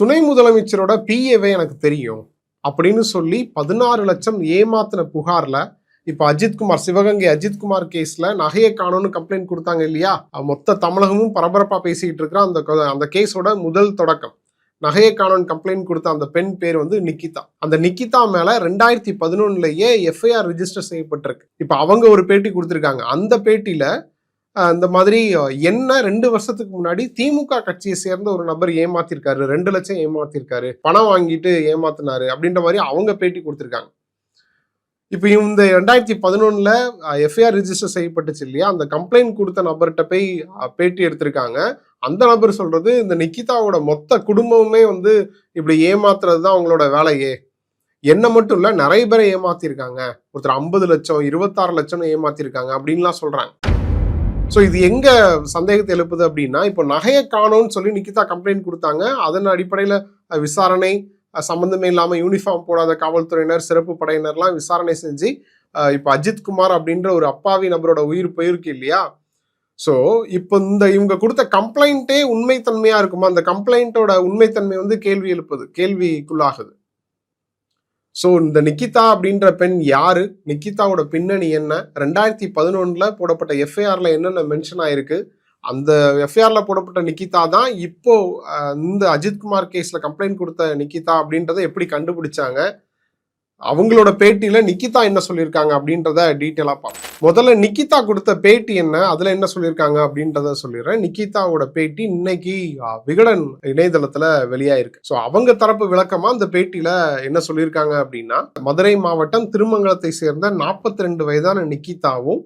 துணை முதலமைச்சரோட பிஏவே எனக்கு தெரியும் அப்படின்னு சொல்லி பதினாறு லட்சம் ஏமாத்தின புகார்ல இப்போ அஜித்குமார் சிவகங்கை அஜித்குமார் கேஸில் நகையை காணும்னு கம்ப்ளைண்ட் கொடுத்தாங்க இல்லையா? மொத்த தமிழகமும் பரபரப்பாக பேசிக்கிட்டு இருக்கிற அந்த அந்த கேஸோட முதல் தொடக்கம். நகையை காணோன் கம்ப்ளைண்ட் கொடுத்த அந்த பெண் பேர் வந்து நிக்கிதா. அந்த நிக்கிதா மேல ரெண்டாயிரத்தி பதினொன்னுலயே எஃப்ஐஆர் ரிஜிஸ்டர் செய்யப்பட்டிருக்கு. இப்போ அவங்க ஒரு பேட்டி கொடுத்துருக்காங்க. அந்த பேட்டியில இந்த மாதிரி என்ன ரெண்டு வருஷத்துக்கு முன்னாடி திமுக கட்சியை சேர்ந்த ஒரு நபர் ஏமாத்திருக்காரு ரெண்டு லட்சம் ஏமாத்திருக்காரு பணம் வாங்கிட்டு ஏமாத்தினாரு அப்படின்ற மாதிரி அவங்க பேட்டி கொடுத்துருக்காங்க. இப்போ இந்த ரெண்டாயிரத்தி பதினொன்றில் எஃப்ஐஆர் ரிஜிஸ்டர் செய்யப்பட்டுச்சு இல்லையா? அந்த கம்ப்ளைண்ட் கொடுத்த நபர்கிட்ட போய் பேட்டி எடுத்திருக்காங்க. அந்த நபர் சொல்றது இந்த நிக்கிதாவோட மொத்த குடும்பமுமே வந்து இப்படி ஏமாத்துறது தான் அவங்களோட வேலையே. என்ன மட்டும் இல்லை நிறைய பேரை ஏமாத்திருக்காங்க. ஒருத்தர் ஐம்பது லட்சம் இருபத்தாறு லட்சம் ஏமாத்திருக்காங்க அப்படின்லாம் சொல்றாங்க. ஸோ இது எங்க சந்தேகத்தை எழுப்புது அப்படின்னா இப்போ நகையை காணோம்னு சொல்லி நிக்கிதா கம்ப்ளைண்ட் கொடுத்தாங்க. அதன் அடிப்படையில் விசாரணை சம்மந்தமே இல்லாமல் யூனிஃபார்ம் போடாத காவல்துறையினர் சிறப்பு படையினர்லாம் விசாரணை செஞ்சு இப்போ அஜித் குமார் அப்படின்ற ஒரு அப்பாவி நபரோட உயிர் போயிருக்கு இல்லையா? ஸோ இப்போ இந்த இவங்க கொடுத்த கம்ப்ளைண்ட்டே உண்மைத்தன்மையாக இருக்குமா? அந்த கம்ப்ளைண்ட்டோட உண்மைத்தன்மை வந்து கேள்வி எழுப்புது கேள்விக்குள்ளாகுது. ஸோ இந்த நிக்கிதா அப்படின்ற பெண் யாரு? நிக்கிதாவோட பின்னணி என்ன? ரெண்டாயிரத்தி பதினொன்றில் போடப்பட்ட எஃப்ஐஆர்ல என்னென்ன மென்ஷன் ஆயிருக்கு? அந்த எஃப்ஐஆர்ல போடப்பட்ட நிக்கிதா தான் இப்போ இந்த அஜித்குமார் கேஸ்ல கம்ப்ளைண்ட் கொடுத்த நிக்கிதா அப்படின்றத எப்படி கண்டுபிடிச்சாங்க? அவங்களோட பேட்டியில நிக்கிதா என்ன சொல்லியிருக்காங்க அப்படின்றத டீட்டெயிலா பார்ப்போம் முதல்ல நிக்கிதா கொடுத்த பேட்டி என்ன? அதுல என்ன சொல்லியிருக்காங்க அப்படின்றத சொல்லிடுறேன். நிக்கிதாவோட பேட்டி இன்னைக்கு விகடன் இணையதளத்துல வெளியாயிருக்கு. ஸோ அவங்க தரப்பு விளக்கமா அந்த பேட்டியில என்ன சொல்லியிருக்காங்க அப்படின்னா மதுரை மாவட்டம் திருமங்கலத்தை சேர்ந்த 42 ரெண்டு வயதான நிக்கிதாவும்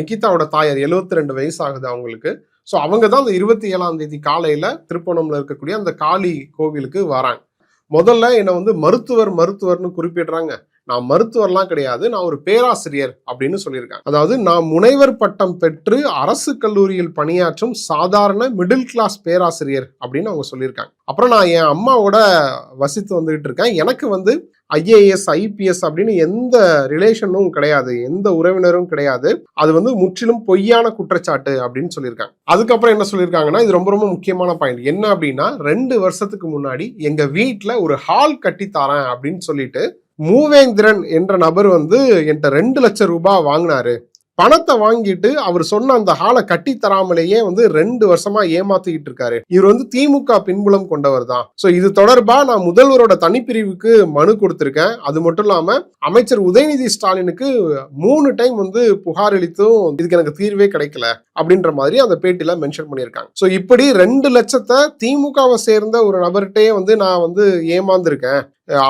நிக்கிதாவோட தாயார் 72 ரெண்டு வயசு ஆகுது அவங்களுக்கு. ஸோ அவங்க தான் அந்த இருபத்தி ஏழாம் தேதி காலையில திருப்பணம்ல இருக்கக்கூடிய அந்த காளி கோவிலுக்கு வராங்க. முதல்ல என்னை வந்து மருத்துவர் மருத்துவர்னு குறிப்பிடுறாங்க. நான் மருத்துவர்லாம் கிடையாது நான் ஒரு பேராசிரியர் அப்படின்னு சொல்லியிருக்காங்க. அதாவது நான் முனைவர் பட்டம் பெற்று அரசு கல்லூரியில் பணியாற்றும் சாதாரண மிடில் கிளாஸ் பேராசிரியர் அப்படின்னு அவங்க சொல்லியிருக்காங்க. அப்புறம் நான் என் அம்மாவோட வசித்து வந்துகிட்டு இருக்கேன். எனக்கு வந்து ஐஏஎஸ் ஐபிஎஸ் அப்படின்னு எந்த ரிலேஷனும் கிடையாது எந்த உறவினரும் கிடையாது. அது வந்து முற்றிலும் பொய்யான குற்றச்சாட்டு அப்படின்னு சொல்லியிருக்காங்க. அதுக்கப்புறம் என்ன சொல்லியிருக்காங்கன்னா இது ரொம்ப ரொம்ப முக்கியமான பாயிண்ட் என்ன அப்படின்னா ரெண்டு வருஷத்துக்கு முன்னாடி எங்க வீட்டில் ஒரு ஹால் கட்டி தரேன் அப்படின்னு சொல்லிட்டு மூவேந்திரன் என்ற நபர் வந்து என்கிட்ட ரெண்டு லட்சம் ரூபாய் வாங்கினாரு. பணத்தை வாங்கிட்டு அவர் சொன்ன அந்த ஹாலை கட்டி தராமலேயே வந்து ரெண்டு வருஷமா ஏமாத்திக்கிட்டு இருக்காரு. இவர் வந்து திமுக பின்புலம் கொண்டவர் தான். சோ இது தொடர்பா நான் முதல்வரோட தனிப்பிரிவுக்கு மனு கொடுத்திருக்கேன். அது மட்டும் இல்லாம அமைச்சர் உதயநிதி ஸ்டாலினுக்கு மூணு டைம் வந்து புகார் அளித்தும் இதுக்கு எனக்கு தீர்வே கிடைக்கல அப்படின்ற மாதிரி அந்த பேட்டியில மென்ஷன் பண்ணியிருக்காங்க. ஸோ இப்படி ரெண்டு லட்சத்தை திமுகவை சேர்ந்த ஒரு நபர்கிட்டயே வந்து நான் வந்து ஏமாந்துருக்கேன்.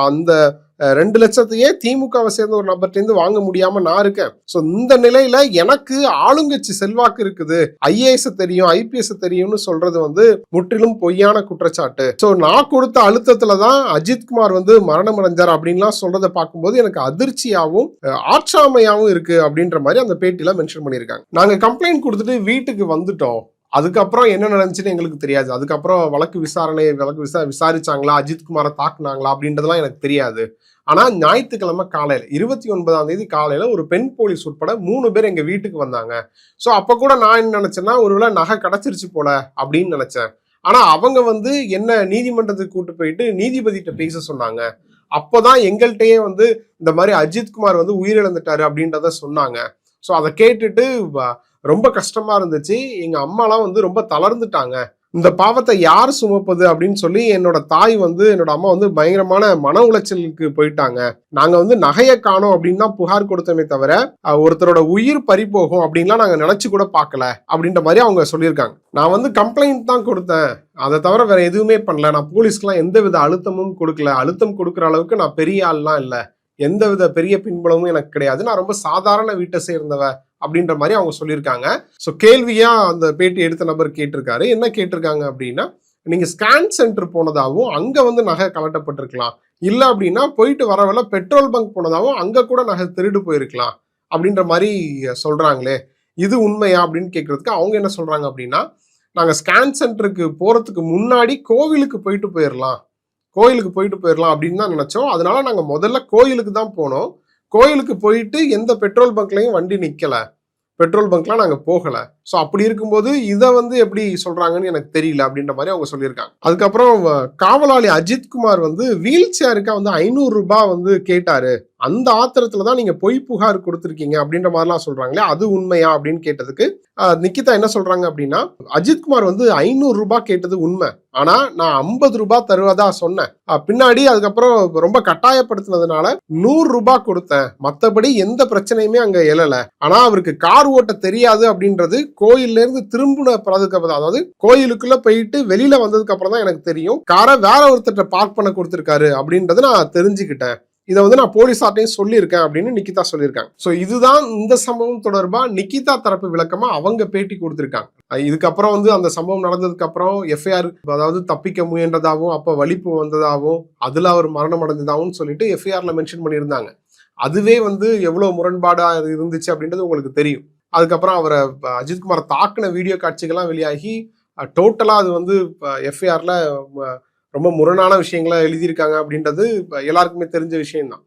அந்த ரெண்டு லட்சத்தையே திமுகவை சேர்ந்த ஒரு நபர்கிட்ட வாங்க முடியாம நான் இருக்கேன். ஸோ இந்த நிலையில எனக்கு ஆளுங்கட்சி செல்வாக்கு இருக்குது. ஐஏஎஸ் தெரியும் ஐபிஎஸ் தெரியும்னு சொல்றது வந்து முற்றிலும் பொய்யான குற்றச்சாட்டு. ஸோ நான் கொடுத்த அழுத்தத்துல தான் அஜித்குமார் வந்து மரணம் அடைஞ்சார் அப்படின்லாம் சொல்றதை பார்க்கும்போது எனக்கு அதிர்ச்சியாகவும் ஆட்சாமையாகவும் இருக்கு அப்படின்ற மாதிரி அந்த பேட்டியில மென்ஷன் பண்ணியிருக்காங்க. நாங்க கம்ப்ளைண்ட் கொடுத்துட்டு வீட்டுக்கு வந்துட்டோம். அதுக்கப்புறம் என்ன நடந்துச்சுன்னு எங்களுக்கு தெரியாது. அதுக்கப்புறம் வழக்கு விசாரணை வழக்கு விசா விசாரிச்சாங்களா? அஜித்குமாரை தாக்குனாங்களா? அப்படின்றதெல்லாம் எனக்கு தெரியாது. ஆனால் ஞாயிற்றுக்கிழமை காலையில் இருபத்தி ஒன்பதாம் தேதி காலையில் ஒரு பெண் போலீஸ் உட்பட மூணு பேர் எங்கள் வீட்டுக்கு வந்தாங்க. ஸோ அப்போ கூட நான் என்ன நினச்சேன்னா ஒருவேளை நகை கிடைச்சிருச்சு போல அப்படின்னு நினச்சேன். ஆனால் அவங்க வந்து என்ன நீதிமன்றத்துக்கு கூப்பிட்டு போயிட்டு நீதிபதிகிட்ட பேச சொன்னாங்க. அப்போதான் எங்கள்கிட்டயே வந்து இந்த மாதிரி அஜித்குமார் வந்து உயிரிழந்துட்டாரு அப்படின்றத சொன்னாங்க. ஸோ அதை கேட்டுட்டு ரொம்ப கஷ்டமா இருந்துச்சு. எங்க அம்மாலாம் வந்து ரொம்ப தளர்ந்துட்டாங்க. இந்த பாவத்தை யார் சுமப்பது அப்படின்னு சொல்லி என்னோட தாய் வந்து என்னோட அம்மா வந்து பயங்கரமான மன உளைச்சலுக்கு போயிட்டாங்க. நாங்க வந்து நகையை காணோம் அப்படின்னு தான் புகார் கொடுத்தோமே தவிர ஒருத்தரோட உயிர் பறி போகும் அப்படின்லாம் நாங்க நினைச்சு கூட பார்க்கல அப்படின்ற மாதிரி அவங்க சொல்லியிருக்காங்க. நான் வந்து கம்ப்ளைண்ட் தான் கொடுத்தேன். அதை தவிர வேற எதுவுமே பண்ணல. நான் போலீஸ்க்குலாம் எந்த வித அழுத்தமும் கொடுக்கல. அழுத்தம் கொடுக்குற அளவுக்கு நான் பெரிய ஆள்லாம் இல்லை. எந்த வித பெரிய பின்புலமும் எனக்கு கிடையாது. நான் ரொம்ப சாதாரண வீட்டை சேர்ந்தவ அப்படின்ற மாதிரி அவங்க சொல்லியிருக்காங்க. ஸோ கேள்வியா அந்த பேட்டி எடுத்த நபர் கேட்டிருக்காரு. என்ன கேட்டிருக்காங்க அப்படின்னா நீங்க ஸ்கேன் சென்டர் போனதாகவும் அங்க வந்து நகை கலட்டப்பட்டிருக்கலாம். இல்ல அப்படின்னா போயிட்டு வரவில்ல பெட்ரோல் பங்க் போனதாகவும் அங்க கூட நகை திருடு போயிருக்கலாம் அப்படின்ற மாதிரி சொல்றாங்களே. இது உண்மையா அப்படின்னு கேட்கறதுக்கு அவங்க என்ன சொல்றாங்க அப்படின்னா நாங்க ஸ்கேன் சென்டருக்கு போறதுக்கு முன்னாடி கோவிலுக்கு போயிட்டு போயிடலாம் கோயிலுக்கு போயிட்டு போயிடலாம் அப்படின்னு தான் நினைச்சோம். அதனால நாங்க முதல்ல கோயிலுக்கு தான் போனோம். கோயிலுக்கு போயிட்டு எந்த பெட்ரோல் பங்க்லையும் வண்டி நிக்கல. பெட்ரோல் பங்க்லாம் நாங்க போகல. ஸோ அப்படி இருக்கும்போது இதை வந்து எப்படி சொல்றாங்கன்னு எனக்கு தெரியல அப்படின்ற மாதிரி அவங்க சொல்லியிருக்காங்க. அதுக்கப்புறம் காவலாளி அஜித்குமார் வந்து வீல் சேருக்கா வந்து ஐநூறு ரூபாய் வந்து கேட்டாரு. அந்த ஆத்திரத்துல தான் நீங்க பொய் புகார் கொடுத்துருக்கீங்க அப்படின்ற மாதிரிலாம் சொல்றாங்களே அது உண்மையா அப்படின்னு கேட்டதுக்கு நிக்கிதா என்ன சொல்றாங்க அப்படின்னா அஜித்குமார் வந்து ஐநூறு ரூபாய் கேட்டது உண்மை. ஆனா நான் ஐம்பது ரூபாய் தருவதா சொன்னேன். பின்னாடி அதுக்கப்புறம் ரொம்ப கட்டாயப்படுத்தினதுனால நூறு ரூபாய் கொடுத்தேன். மத்தபடி எந்த பிரச்சனையுமே அங்க எழல. ஆனா அவருக்கு கார் ஓட்ட தெரியாது அப்படின்றது கோயில்ல இருந்து திரும்பின பிறதுக்கு அப்புறம் அதாவது கோயிலுக்குள்ள போயிட்டு வெளியில வந்ததுக்கு அப்புறம் தான் எனக்கு தெரியும். காரை வேற ஒருத்தர்கிட்ட பார்க் பண்ண கொடுத்திருக்காரு அப்படின்றத நான் தெரிஞ்சுக்கிட்டேன். இதை வந்து நான் போலீஸார்ட்டையும் சொல்லியிருக்கேன் அப்படின்னு நிக்கிதா சொல்லியிருக்காங்க. ஸோ இதுதான் இந்த சம்பவம் தொடர்பாக நிக்கிதா தரப்பு விளக்கமாக அவங்க பேட்டி கொடுத்துருக்காங்க. இதுக்கப்புறம் வந்து அந்த சம்பவம் நடந்ததுக்கு அப்புறம் எஃப்ஐஆர் அதாவது தப்பிக்க முயன்றதாகவும் அப்போ வலிப்பு வந்ததாகவும் அதில் அவர் மரணம் அடைஞ்சதாகவும் சொல்லிட்டு எஃப்ஐஆர்ல மென்ஷன் பண்ணியிருந்தாங்க. அதுவே வந்து எவ்வளோ முரண்பாடாக இருந்துச்சு அப்படின்றது உங்களுக்கு தெரியும். அதுக்கப்புறம் அவரை அஜித்குமார் தாக்குன வீடியோ காட்சிகள்லாம் வெளியாகி டோட்டலாக அது வந்து எஃப்ஐஆரில் ரொம்ப முரணான விஷயங்களை எழுதியிருக்காங்க அப்படின்றது எல்லாருக்குமே தெரிஞ்ச விஷயம்தான்.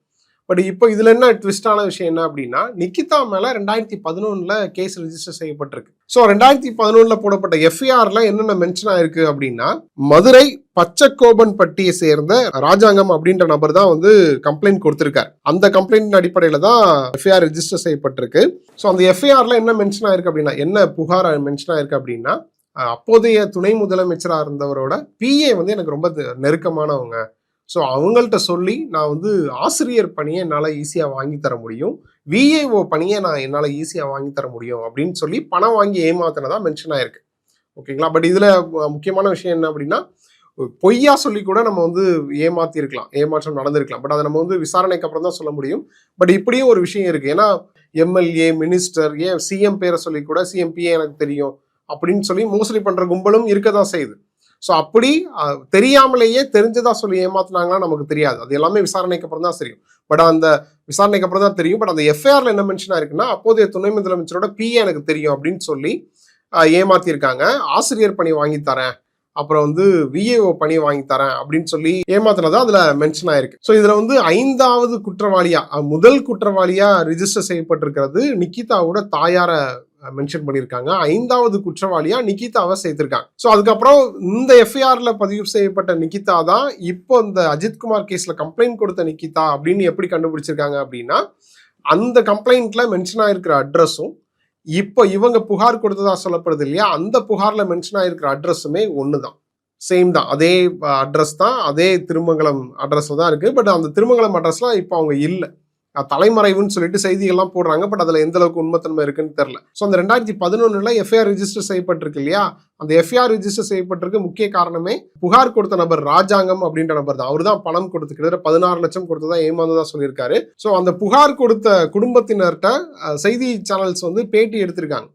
பட் இப்போ இதில் என்ன ட்விஸ்டான விஷயம் என்ன அப்படின்னா நிக்கிதா மேலே ரெண்டாயிரத்தி பதினொன்றில் கேஸ் ரிஜிஸ்டர் செய்யப்பட்டிருக்கு. ஸோ ரெண்டாயிரத்தி பதினொன்றில் போடப்பட்ட எஃப்ஐஆரில் என்னென்ன மென்ஷன் ஆயிருக்கு அப்படின்னா மதுரை பச்சைக்கோபன் பட்டியை சேர்ந்த ராஜாங்கம் அப்படின்ற நபர் தான் வந்து கம்ப்ளைண்ட் கொடுத்திருக்காரு. அந்த கம்ப்ளைண்ட் அடிப்படையில் தான் எஃப்ஐஆர் ரிஜிஸ்டர் செய்யப்பட்டிருக்கு. ஸோ அந்த எஃப்ஐஆர்ல என்ன மென்ஷன் ஆயிருக்கு அப்படின்னா என்ன புகார் மென்ஷன் ஆயிருக்கு அப்படின்னா அப்போதைய துணை முதலமைச்சராக இருந்தவரோட பிஏ வந்து எனக்கு ரொம்ப தெ- நெருக்கமானவங்க. ஸோ அவங்கள்ட்ட சொல்லி நான் வந்து ஆசிரியர் பணியை என்னால் ஈஸியாக வாங்கி தர முடியும். விஏஓ பணியை நான் என்னால் ஈஸியாக வாங்கி தர முடியும் அப்படின்னு சொல்லி பணம் வாங்கி ஏமாத்தினதான் மென்ஷன் ஆயிருக்கு. ஓகேங்களா? பட் இதில் முக்கியமான விஷயம் என்ன அப்படின்னா பொய்யா சொல்லி கூட நம்ம வந்து ஏமாத்திருக்கலாம். ஏமாற்றம் நடந்திருக்கலாம். பட் அதை நம்ம வந்து விசாரணைக்கு அப்புறம் தான் சொல்ல முடியும். பட் இப்படியும் ஒரு விஷயம் இருக்குது ஏன்னா எம்எல்ஏ மினிஸ்டர் ஏன் சிஎம் பேரை சொல்லி கூட சிஎம்பிஏ எனக்கு தெரியும். அப்படின்னு சொல்லி மோசடி பண்ற கும்பலும் இருக்க தான் செய்யுது. ஸோ அப்படி தெரியாமலேயே தெரிஞ்சதா சொல்லி ஏமாத்தினாங்களா நமக்கு தெரியாது. அது எல்லாமே விசாரணைக்கு அப்புறம் தான் தெரியும். பட் அந்த விசாரணைக்கு அப்புறம் தான் தெரியும். பட் அந்த எஃப்ஐஆர்ல என்ன மென்ஷன் ஆயிருக்குன்னா அப்போதைய துணை முதலமைச்சரோட பிஏ எனக்கு தெரியும் அப்படின்னு சொல்லி ஏமாத்திருக்காங்க. ஆசிரியர் பணி வாங்கி தரேன். அப்புறம் வந்து விஏஓ பணி வாங்கி தரேன் அப்படின்னு சொல்லி ஏமாத்துறதா அதுல மென்ஷன் ஆயிருக்கு. ஸோ இதுல வந்து ஐந்தாவது குற்றவாளியா முதல் குற்றவாளியா ரிஜிஸ்டர் செய்யப்பட்டிருக்கிறது நிக்கிதாவோட தாயார மென்ஷன் பண்ணியிருக்காங்க. ஐந்தாவது குற்றவாளியா நிக்கிதாவை சேர்த்திருக்காங்க. ஸோ அதுக்கப்புறம் இந்த எஃப்ஐஆர்ல பதிவு செய்யப்பட்ட நிக்கிதா தான் இப்போ இந்த அஜித்குமார் கேஸ்ல கம்ப்ளைண்ட் கொடுத்த நிக்கிதா அப்படின்னு எப்படி கண்டுபிடிச்சிருக்காங்க அப்படின்னா அந்த கம்ப்ளைண்ட்ல மென்ஷன் ஆயிருக்கிற அட்ரஸும் இப்போ இவங்க புகார் கொடுத்ததா சொல்லப்படுது இல்லையா அந்த புகார்ல மென்ஷன் ஆயிருக்கிற அட்ரஸுமே ஒன்று தான் சேம் தான். அதே அட்ரஸ் தான். அதே திருமங்கலம் அட்ரஸில் தான் இருக்குது பட் அந்த திருமங்கலம் அட்ரஸ்லாம் இப்போ அவங்க இல்லை. தலைமறைவுன்னு சொல்லிட்டு செய்திகள்லாம் போடுறாங்க பட் அதில் எந்த அளவுக்கு உண்மைத்தன்மை இருக்குன்னு தெரில ஸோ அந்த ரெண்டாயிரத்தி பதினொன்றில் எஃப்ஐஆர் ரிஜிஸ்டர் செய்யப்பட்டிருக்கு இல்லையா? அந்த எஃப்ஐஆர் ரிஜிஸ்டர் செய்யப்பட்டிருக்கு முக்கிய காரணமே புகார் கொடுத்த நபர் ராஜாங்கம் அப்படின்ற நபர் தான். அவர் தான் பணம் கொடுத்து கிட்டத்தட்ட பதினாறு லட்சம் கொடுத்ததா ஏமாந்ததா சொல்லியிருக்காரு. ஸோ அந்த புகார் கொடுத்த குடும்பத்தினர்கிட்ட செய்தி சேனல்ஸ் வந்து பேட்டி எடுத்திருக்காங்க.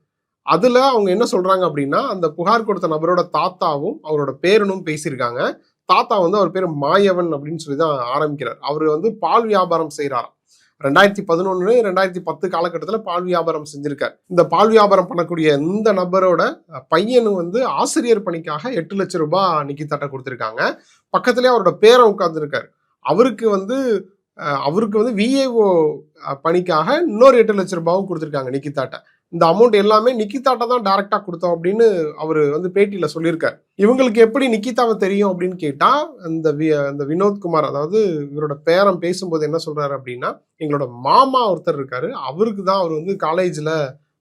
அதில் அவங்க என்ன சொல்கிறாங்க அப்படின்னா அந்த புகார் கொடுத்த நபரோட தாத்தாவும் அவரோட பேரனும் பேசியிருக்காங்க. தாத்தா வந்து அவர் பேர் மாயவன் அப்படின்னு சொல்லி தான் ஆரம்பிக்கிறார். அவர் வந்து பால் வியாபாரம் செய்கிறாராம் ரெண்டாயிரத்தி பதினொன்று ரெண்டாயிரத்தி பத்து காலகட்டத்தில் பால் வியாபாரம் செஞ்சிருக்கார். இந்த பால் வியாபாரம் பண்ணக்கூடிய இந்த நபரோட பையனு வந்து ஆசிரியர் பணிக்காக எட்டு லட்சம் ரூபாய் நிக்கிதாட்ட கொடுத்துருக்காங்க. பக்கத்துலேயே அவரோட பேரை உட்காந்துருக்கார் அவருக்கு வந்து அவருக்கு வந்து விஏஓ பணிக்காக இன்னொரு எட்டு லட்சம் ரூபாவும் கொடுத்துருக்காங்க நிக்கிதாட்ட இந்த அமௌண்ட் எல்லாமே நிக்கிதாட்ட தான் டைரக்டா கொடுத்தோம் அப்படின்னு அவர் வந்து பேட்டியில சொல்லியிருக்காரு. இவங்களுக்கு எப்படி நிக்கிதாவை தெரியும் அப்படின்னு கேட்டா இந்த வி இந்த வினோத்குமார் அதாவது இவரோட பேரன் பேசும்போது என்ன சொல்றாரு அப்படின்னா எங்களோட மாமா ஒருத்தர் இருக்காரு அவருக்கு தான் அவர் வந்து காலேஜில்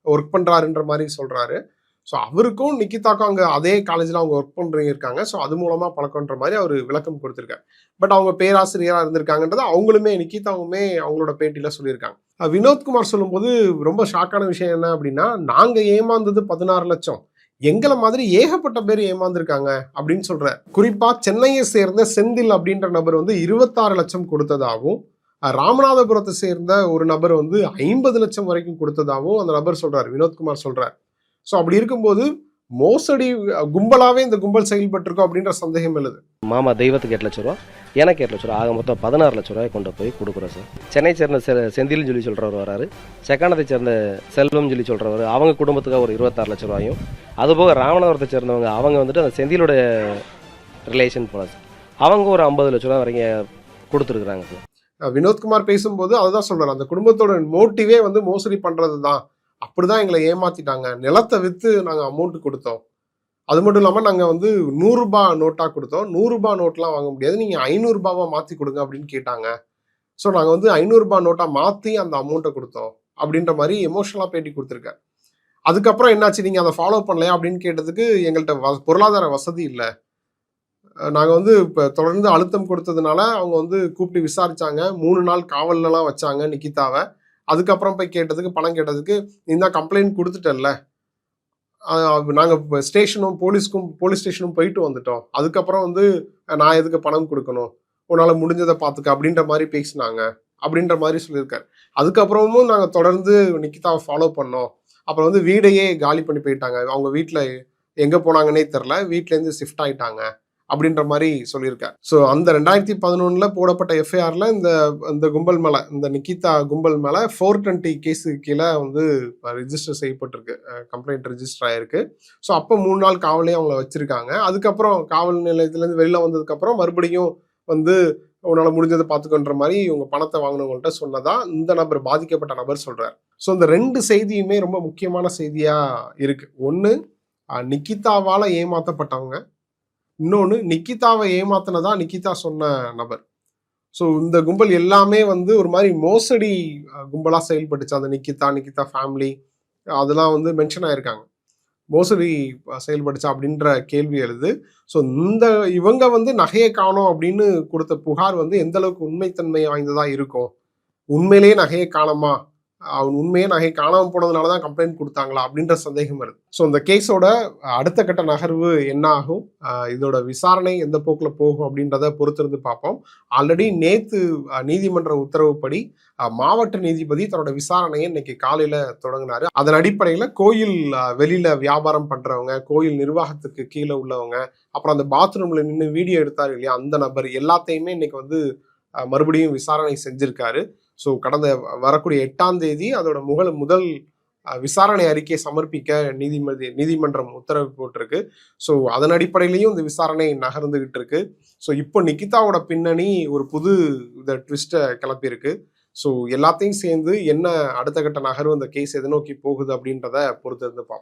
ஒர்க் பண்றாருன்ற மாதிரி சொல்றாரு. ஸோ அவருக்கும் நிக்கிதாக்கும் அங்கே அதே காலேஜில் அவங்க ஒர்க் பண்ணுறீங்க இருக்காங்க. ஸோ அது மூலமாக பழக்கன்ற மாதிரி அவர் விளக்கம் கொடுத்துருக்காரு. பட் அவங்க பேராசிரியராக இருந்திருக்காங்கன்றதை அவங்களுமே நிக்கிதாவுமே அவங்களோட பேட்டியில் சொல்லியிருக்காங்க. வினோத்குமார் சொல்லும்போது ரொம்ப ஷாக்கான விஷயம் என்ன அப்படின்னா நாங்கள் ஏமாந்தது பதினாறு லட்சம். எங்களை மாதிரி ஏகப்பட்ட பேர் ஏமாந்துருக்காங்க அப்படின்னு சொல்கிறார் குறிப்பாக சென்னையை சேர்ந்த செந்தில் அப்படின்ற நபர் வந்து இருபத்தாறு லட்சம் கொடுத்ததாகவும் ராமநாதபுரத்தை சேர்ந்த ஒரு நபர் வந்து ஐம்பது லட்சம் வரைக்கும் கொடுத்ததாகவும் அந்த நபர் சொல்கிறார் வினோத்குமார் சொல்கிறார் ஸோ அப்படி இருக்கும்போது மோசடி அஹ், கும்பலாவே இந்த கும்பல் செயல்பட்டிருக்கோம் அப்படின்ற சந்தேகம் எழுது. மாமா தெய்வத்துக்கு எட்டு லட்ச ரூபா எனக்கு எட்டு லட்ச ரூபா ஆக மொத்தம் பதினாறு லட்ச ரூபாய் கொண்டு போய் கொடுக்குறோம் சார். சென்னை சேர்ந்த செ- செந்தில்னு சொல்லி சொல்கிறவர் வராரு. செக்கானத்தை சேர்ந்த செல்வம் சொல்லி சொல்கிறவர் அவங்க குடும்பத்துக்கு ஒரு இருபத்தாறு லட்ச ரூபாயும் அதுபோக ராமநாதபுரத்தை சேர்ந்தவங்க அவங்க வந்துட்டு அந்த செந்திலோட ரிலேஷன் போல சார். அவங்க ஒரு ஐம்பது லட்ச ரூபா வரைக்கும் கொடுத்துருக்குறாங்க சார். வினோத்குமார் பேசும்போது அதுதான் சொல்றாரு. அந்த குடும்பத்தோட மோட்டிவே வந்து மோசடி பண்றது தான் அப்படிதான் எங்களை ஏமாத்திட்டாங்க. நிலத்தை விற்று நாங்கள் அமௌண்ட் கொடுத்தோம். அது மட்டும் இல்லாமல் நாங்கள் வந்து நூறுரூபா நோட்டாக கொடுத்தோம். நூறுரூபா நோட்லாம் வாங்க முடியாது. நீங்கள் ஐநூறு மாற்றி கொடுங்க அப்படின்னு கேட்டாங்க. ஸோ நாங்கள் வந்து ஐநூறுரூபா நோட்டாக மாற்றி அந்த அமௌண்ட்டை கொடுத்தோம். அப்படின்ற மாதிரி எமோஷனலாக பேட்டி கொடுத்துருக்கேன். அதுக்கப்புறம் என்னாச்சு? நீங்கள் அதை ஃபாலோ பண்ணலையா? அப்படின்னு கேட்டதுக்கு எங்கள்கிட்ட வ- பொருளாதார வசதி இல்லை. நாங்கள் வந்து இப்போ தொடர்ந்து அழுத்தம் கொடுத்ததுனால அவங்க வந்து கூப்பிட்டு விசாரித்தாங்க மூணு நாள் காவல்லலாம் வச்சாங்க நிக்கிதாவை. அதுக்கப்புறம் போய் கேட்டதுக்கு பணம் கேட்டதுக்கு நீ தான் கம்ப்ளைண்ட் கொடுத்துட்டல்ல நாங்கள் இப்போ ஸ்டேஷனும் போலீஸ்க்கும் போலீஸ் ஸ்டேஷனும் போயிட்டு வந்துட்டோம். அதுக்கப்புறம் வந்து நான் எதுக்கு பணம் கொடுக்கணும்? உன்னால் முடிஞ்சதை பார்த்துக்க அப்படின்ற மாதிரி பேசினாங்க. அப்படின்ற மாதிரி சொல்லியிருக்காரு. அதுக்கப்புறமும் நாங்கள் தொடர்ந்து நிக்கிதாவை ஃபாலோ பண்ணோம். அப்புறம் வந்து வீடையே காலி பண்ணி போயிட்டாங்க. அவங்க வீட்டில் எங்கே போனாங்கன்னே தெரில வீட்டிலேருந்து ஷிஃப்ட் ஆகிட்டாங்க அப்படின்ற மாதிரி சொல்லியிருக்காரு. ஸோ அந்த ரெண்டாயிரத்தி பதினொன்றில் போடப்பட்ட எஃப்ஐஆரில் இந்த இந்த கும்பல் மேலே இந்த நிக்கிதா கும்பல் மேலே ஃபோர் டுவெண்ட்டி கேஸுக்கு கீழே வந்து ரிஜிஸ்டர் செய்யப்பட்டிருக்கு. கம்ப்ளைண்ட் ரிஜிஸ்டர் ஆயிருக்கு. ஸோ அப்போ மூணு நாள் காவலையும் அவங்கள வச்சுருக்காங்க. அதுக்கப்புறம் காவல் நிலையத்துலேருந்து வெளியில் வந்ததுக்கப்புறம் மறுபடியும் வந்து உன்னால் முடிஞ்சதை பார்த்துக்கன்ற மாதிரி இவங்க பணத்தை வாங்கினவங்கள்ட்ட சொன்னதா இந்த நபர் பாதிக்கப்பட்ட நபர் சொல்கிறார் ஸோ இந்த ரெண்டு செய்தியுமே ரொம்ப முக்கியமான செய்தியாக இருக்கு. ஒன்று நிக்கிதாவால் ஏமாற்றப்பட்டவங்க இன்னொன்று நிக்கிதாவை ஏமாத்தினதா நிக்கிதா சொன்ன நபர். ஸோ இந்த கும்பல் எல்லாமே வந்து ஒரு மாதிரி மோசடி கும்பலாக செயல்பட்டுச்சு. அந்த நிக்கிதா நிக்கிதா ஃபேமிலி அதெல்லாம் வந்து மென்ஷன் ஆயிருக்காங்க. மோசடி அஹ், செயல்பட்டுச்சா அப்படின்ற கேள்வி எழுது. ஸோ இந்த இவங்க வந்து நகையை காணோம் அப்படின்னு கொடுத்த புகார் வந்து எந்த அளவுக்கு உண்மைத்தன்மை வாய்ந்ததாக இருக்கும்? உண்மையிலேயே நகையை காணமா? அவன் உண்மையே நகை காணாம போனதுனால தான் கம்ப்ளைண்ட் கொடுத்தாங்களா அப்படின்ற சந்தேகம் வருது. ஸோ இந்த கேஸோட அடுத்த கட்ட நகர்வு என்ன ஆகும்? இதோட விசாரணை எந்த போக்கில் போகும் அப்படின்றத பொறுத்திருந்து பார்ப்போம். ஆல்ரெடி நேற்று நீதிமன்ற உத்தரவுப்படி மாவட்ட நீதிபதி தன்னோட விசாரணையை இன்னைக்கு காலையில் தொடங்கினாரு. அதன் அடிப்படையில் கோயில் வெளியில் வியாபாரம் பண்ணுறவங்க கோயில் நிர்வாகத்துக்கு கீழே உள்ளவங்க அப்புறம் அந்த பாத்ரூமில் நின்று வீடியோ எடுத்தார் இல்லையா அந்த நபர் எல்லாத்தையுமே இன்னைக்கு வந்து மறுபடியும் விசாரணை செஞ்சிருக்காரு. ஸோ கடந்த வரக்கூடிய எட்டாம் தேதி அதோட முகல் முதல் விசாரணை அறிக்கையை சமர்ப்பிக்க நீதிமதி நீதிமன்றம் உத்தரவு போட்டிருக்கு. ஸோ அதன் அடிப்படையிலையும் இந்த விசாரணை நகர்ந்துகிட்டு இருக்கு ஸோ இப்போ நிக்கிதாவோட பின்னணி ஒரு புது இந்த ட்விஸ்ட்டை கிளப்பியிருக்கு. ஸோ எல்லாத்தையும் சேர்ந்து என்ன அடுத்த கட்ட நகர்வு அந்த கேஸ் எதை நோக்கி போகுது அப்படின்றத பொறுத்து பார்ப்போம்.